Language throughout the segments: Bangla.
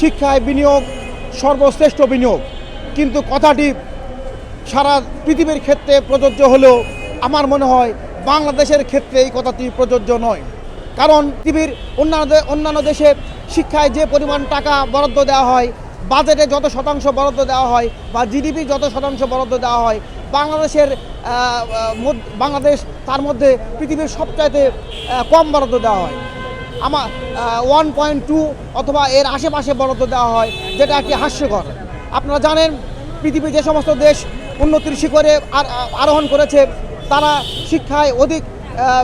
শিক্ষায় বিনিয়োগ, সর্বশ্রেষ্ঠ বিনিয়োগ। কিন্তু কথাটি সারা পৃথিবীর ক্ষেত্রে প্রযোজ্য হলেও আমার মনে হয় বাংলাদেশের ক্ষেত্রে এই কথাটি প্রযোজ্য নয়। কারণ পৃথিবীর অন্যান্য অন্যান্য দেশে শিক্ষায় যে পরিমাণ টাকা বরাদ্দ দেওয়া হয়, বাজেটে যত শতাংশ বরাদ্দ দেওয়া হয় বা জিডিপি যত শতাংশ বরাদ্দ দেওয়া হয়, বাংলাদেশের বাংলাদেশ তার মধ্যে পৃথিবীর সবচাইতে কম বরাদ্দ দেওয়া হয়। আমার ওয়ান পয়েন্ট টু অথবা এর আশেপাশে বরাদ্দ দেওয়া হয়, যেটা একটি হাস্যকর। আপনারা জানেন, পৃথিবীর যে সমস্ত দেশ উন্নতির শিখরে আরোহণ করেছে, তারা শিক্ষায় অধিক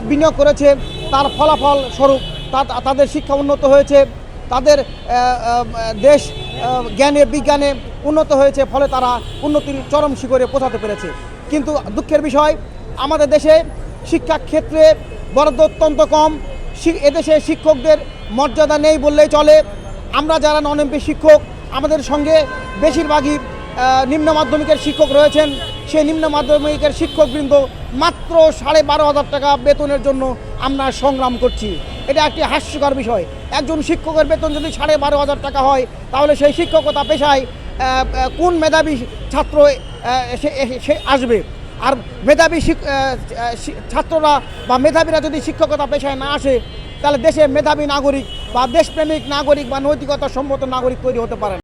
বিনিয়োগ করেছে, তার ফলাফল স্বরূপ তাদের শিক্ষা উন্নত হয়েছে, তাদের দেশ জ্ঞানে, বিজ্ঞানে উন্নত হয়েছে, ফলে তারা উন্নতির চরম শিখরে পৌঁছাতে পেরেছে। কিন্তু দুঃখের বিষয়, আমাদের দেশে শিক্ষা ক্ষেত্রে বরাদ্দ অত্যন্ত কম এদেশে শিক্ষকদের মর্যাদা নেই বললেই চলে। আমরা যারা নন এমপি শিক্ষক, আমাদের সঙ্গে বেশিরভাগই নিম্ন মাধ্যমিকের শিক্ষক রয়েছেন। সেই নিম্ন মাধ্যমিকের শিক্ষকবৃন্দ মাত্র সাড়ে বারো হাজার টাকা বেতনের জন্য আমরা সংগ্রাম করছি। এটা একটি হাস্যকর বিষয়। একজন শিক্ষকের বেতন যদি সাড়ে বারো হাজার টাকা হয়, তাহলে সেই শিক্ষকতা পেশায় কোন মেধাবী ছাত্র সে আসবে? আর মেধাবী ছাত্ররা বা মেধাবীরা যদি শিক্ষকতা পেশায় না আসে, তাহলে দেশে মেধাবী নাগরিক বা দেশপ্রেমিক নাগরিক বা নৈতিকতা সম্মত নাগরিক তৈরি হতে পারে।